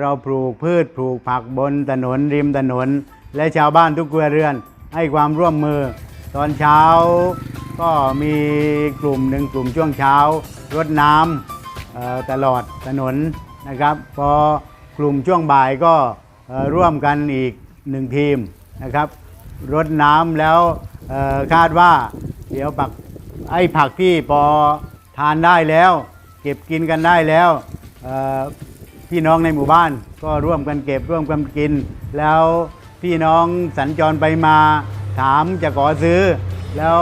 เราปลูกพืชปลูกผักบนถนนริมถนน และชาวบ้านทุกครัวเรือน ให้ความร่วมมือ ตอนเช้าก็มีกลุ่มหนึ่งกลุ่มช่วงเช้ารดน้ำตลอดถนนนะครับพอกลุ่มช่วงบ่ายก็ร่วมกันอีกหนึ่งทีมนะครับรดน้ำแล้วคาดว่าเดี๋ยวผักไอ้ผักที่พอทานได้แล้ว เก็บกินกันได้แล้ว พี่น้องในหมู่บ้าน ก็ร่วมกันเก็บร่วมกันกิน แล้วพี่น้องสัญจรไปมาถามจะขอซื้อ แล้ว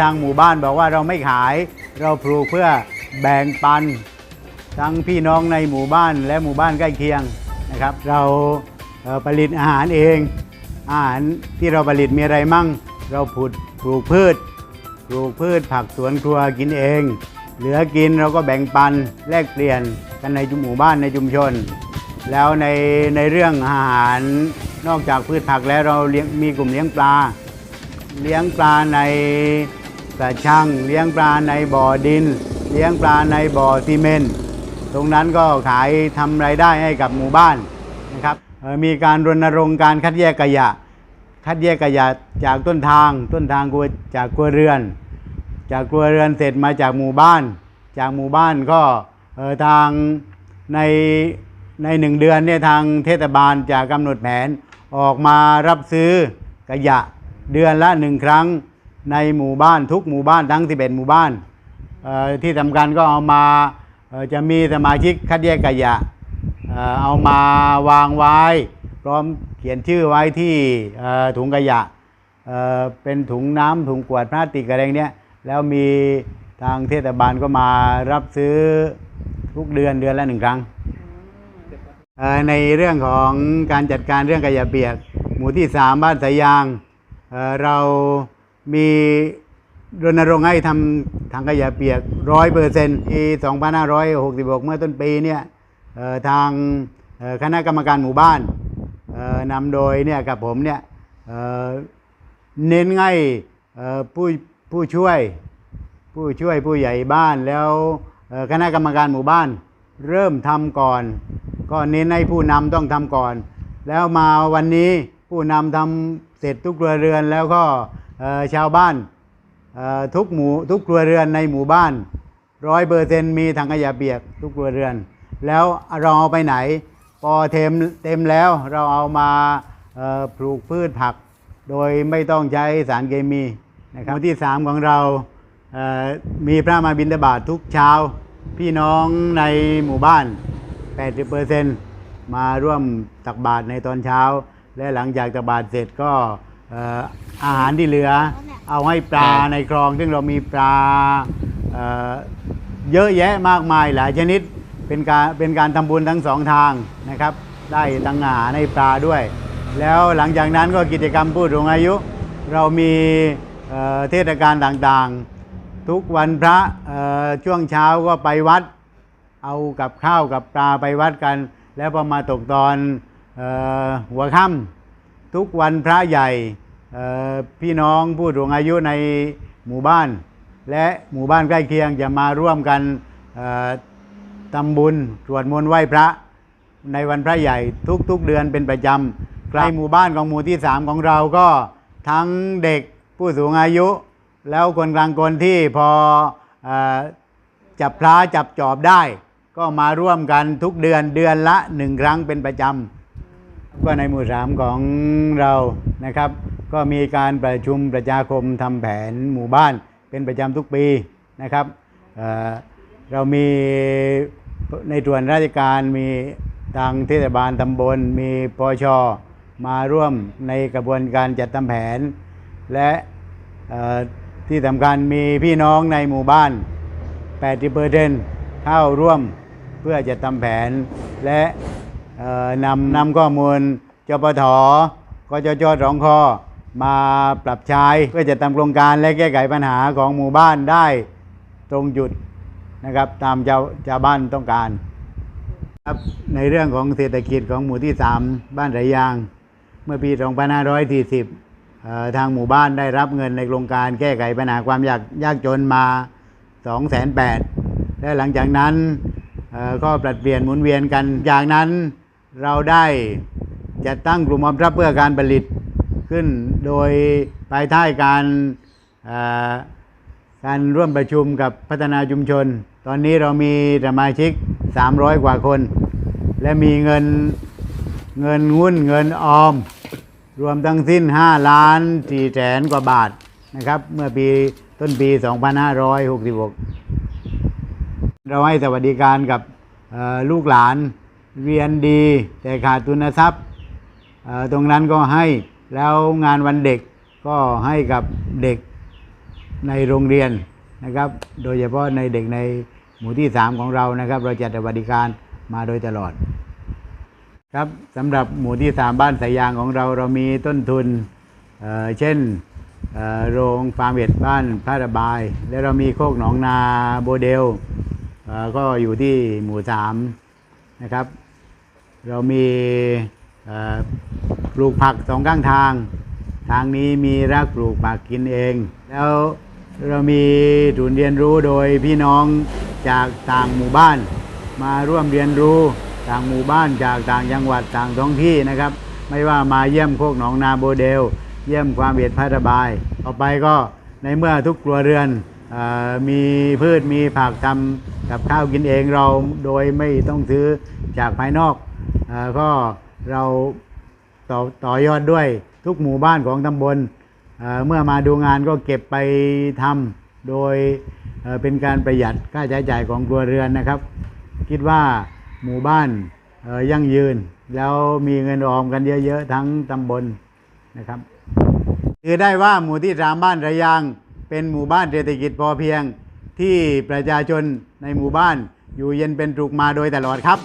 ทางหมู่บ้านบอกว่าเราไม่ขาย เราปลูกเพื่อแบ่งปัน ทั้งพี่น้องในหมู่บ้านและหมู่บ้านใกล้เคียงนะครับ เราผลิตอาหารเอง อาหารที่เราผลิตมีอะไรมั่ง เราผุดปลูกพืช ปลูกพืชผักสวนครัวกินเอง เหลือกินเราก็แบ่งปันแลกเปลี่ยนกันในหมู่บ้านในชุมชน แล้วในในเรื่องอาหารนอกจากพืชผักแล้วเราเลี้ยงมีกลุ่มเลี้ยงปลา เลี้ยงปลาในกระชัง เลี้ยงปลาในบ่อดิน เลี้ยงปลาในบ่อซีเมนต์ตรงนั้นก็ขายทำรายได้ให้กับหมู่บ้านนะครับมีการรณรงค์การคัดแยกขยะ คัดแยกขยะจากต้นทาง ต้นทางกูจากครัวเรือน จากครัวเรือนเสร็จมาจากหมู่บ้าน จากหมู่บ้านก็เออทางในในหนึ่งเดือนเนี่ยทางเทศบาลจะกำหนดแผนออกมารับซื้อขยะเดือนละหนึ่งครั้งในหมู่บ้านทุกหมู่บ้านทั้ง 11 หมู่บ้านที่สำคัญก็เอามาจะมีสมาชิกคัดแยกขยะเอามาวางไว้พร้อมเขียนชื่อไว้ที่ถุงขยะเป็นถุงน้ำถุงขวดพลาสติกอะไรเนี้ย แล้วมีทางเทศบาลก็มารับซื้อทุกเดือนเดือนละหนึ่งครั้งเอ่อในเรื่องของการจัดการเรื่องขยะเปียก หมู่ที่3บ้านสายยางเอ่อเรามีรณรงค์ให้ทำถังขยะเปียกร้อยเปอร์เซ็นต์ปี2566เมื่อต้นปีเนี่ยเอ่อทางเอ่อคณะกรรมการหมู่บ้านเอ่อนำโดยเนี่ยกับผมเนี่ยเอ่อเน้นให้เอ่อผู้ ผู้ช่วยผู้ช่วยผู้ใหญ่บ้านแล้วคณะกรรมการหมู่บ้าน เริ่มทำก่อน ก็เน้นให้ผู้นำต้องทำก่อน แล้วมาวันนี้ผู้นำทำเสร็จทุกครัวเรือนแล้วก็ชาวบ้านทุกหมู่ทุกครัวเรือนในหมู่บ้านร้อยเปอร์เซ็นมีถังขยะเปียกทุกครัวเรือน แล้วเราเอาไปไหน พอเต็มเต็มแล้วเราเอามาปลูกพืชผัก โดยไม่ต้องใช้สารเคมี นะครับหมู่ที่ 3 ของเราเอ่อมีพระมาบิณฑบาตทุกเช้า พี่น้องในหมู่บ้าน 80%มาร่วมตักบาตรในตอนเช้า และหลังจากตักบาตรเสร็จก็เอ่ออาหารที่เหลือ เอาให้ปลาในคลอง ซึ่งเรามีปลาเอ่อเยอะแยะมากมายหลายชนิดเป็นการเป็นการทำบุญทั้งสองทางนะครับ ได้ทั้งอาหารให้ปลาด้วย แล้วหลังจากนั้นก็กิจกรรมผู้สูงอายุ เรามี เทศกาลต่างๆ ทุกวันพระช่วงเช้าก็ไปวัด เอากับข้าวกับปลาไปวัดกัน แล้วพอมาตกตอนออหัวค่ำทุกวันพระใหญ่พี่น้องผู้สูงอายุในหมู่บ้าน และหมู่บ้านใกล้เคียงจะมาร่วมกันทำบุญสวดมนต์ไหว้พระในวันพระใหญ่ทุกๆเดือนเป็นประจำในหมู่บ้านของหมู่ที่ 3 ของเราก็ทั้งเด็ก ผู้สูงอายุ แล้วคนกลางคนที่พออจับพระจับจอบได้ ก็มาร่วมกันทุกเดือนเดือนละหนึ่งครั้งเป็นประจำก็ในหมู่สามของเรานะครับ ก็มีการประชุมประชาคมทำแผนหมู่บ้านเป็นประจำทุกปีนะครับเเรามีในส่วนราชการมีทางเทศบาลตำบลมีปชมาร่วมในกระบวนการจัดทำแผน และ ที่สำคัญมีพี่น้องในหมู่บ้าน 80เปอร์เซ็นเข้าร่วมเพื่อจะทำแผน และนำนำข้อมูลจปทกจจสองคอมาปรับใช้เพื่อจะทำโครงการและแก้ไขปัญหาของหมู่บ้านได้ตรงจุดนะครับตามชาวชาวบ้านต้องการครับในเรื่องของเศรษฐกิจของหมู่ที่ 3 บ้านไรยาง เมื่อปี 2540เอ่อ ทางหมู่บ้านได้รับเงินในโครงการแก้ไขปัญหาความยากยากจนมา 2 8 0 0 0 0และหลังจากนั้นก็ปรับเปลี่ยนหมุนเวียนกัน จากนั้นเราได้จัดตั้งกลุ่มออมทรัพย์เพื่อการผลิตขึ้น โดยภายใต้การการร่วมประชุมกับพัฒนาชุมชน ตอนนี้เรามีสมาชิก 300 กว่าคน และมีเงินเงินงุ่นเงินออม รวมทั้งสิ้น 5 ล้าน4แสนกว่าบาทนะครับ เมื่อปีต้นปี 2566 เราให้สวัสดิการกับลูกหลานเรียนดี แต่ขาดทุนทรัพย์ตรงนั้นก็ให้แล้วงานวันเด็กก็ให้กับเด็กในโรงเรียนนะครับ โดยเฉพาะในเด็กในหมู่ที่ 3 ของเรานะครับ เราจัดสวัสดิการมาโดยตลอด ครับสำหรับหมู่ที่ 3 บ้านสายยางของเราเรามีต้นทุนเเช่นโรงฟาร์มเห็ดบ้านพระระบาย และเรามีโคกหนองนาโบเดลเก็อยู่ที่หมู่สามนะครับ เรามีปลูกผักสองข้างทาง ทางนี้มีรักปลูกผักกินเอง แล้วเรามีศูนย์เรียนรู้โดยพี่น้องจากต่างหมู่บ้านมาร่วมเรียนรู้างหมู่บ้านจากต่างจังหวัดต่างท้องที่นะครับ ไม่ว่ามาเยี่ยมโคกหนองนาโบเดล เยี่ยมความเบียดพัระบายต่อไปก็ในเมื่อทุกครัวเรือนออมีพืชมีผักทำกับข้าวกินเองเราโดยไม่ต้องซื้อจากภายนอกอก็เราต่อต่อยอดด้วยทุกหมู่บ้านของตำบลเเมื่อมาดูงานก็เก็บไปทำโดยเเป็นการประหยัดค่าใช้จ่ายของครัวเรือนนะครับ คิดว่า หมู่บ้านยั่งยืน แล้วมีเงินออมกันเยอะๆ ทั้งตำบลนะครับคือได้ว่าหมู่ที่สามบ้านระยาง เป็นหมู่บ้านเศรษฐกิจพอเพียงที่ประชาชนในหมู่บ้านอยู่เย็นเป็นสุขมาโดยตลอดครับ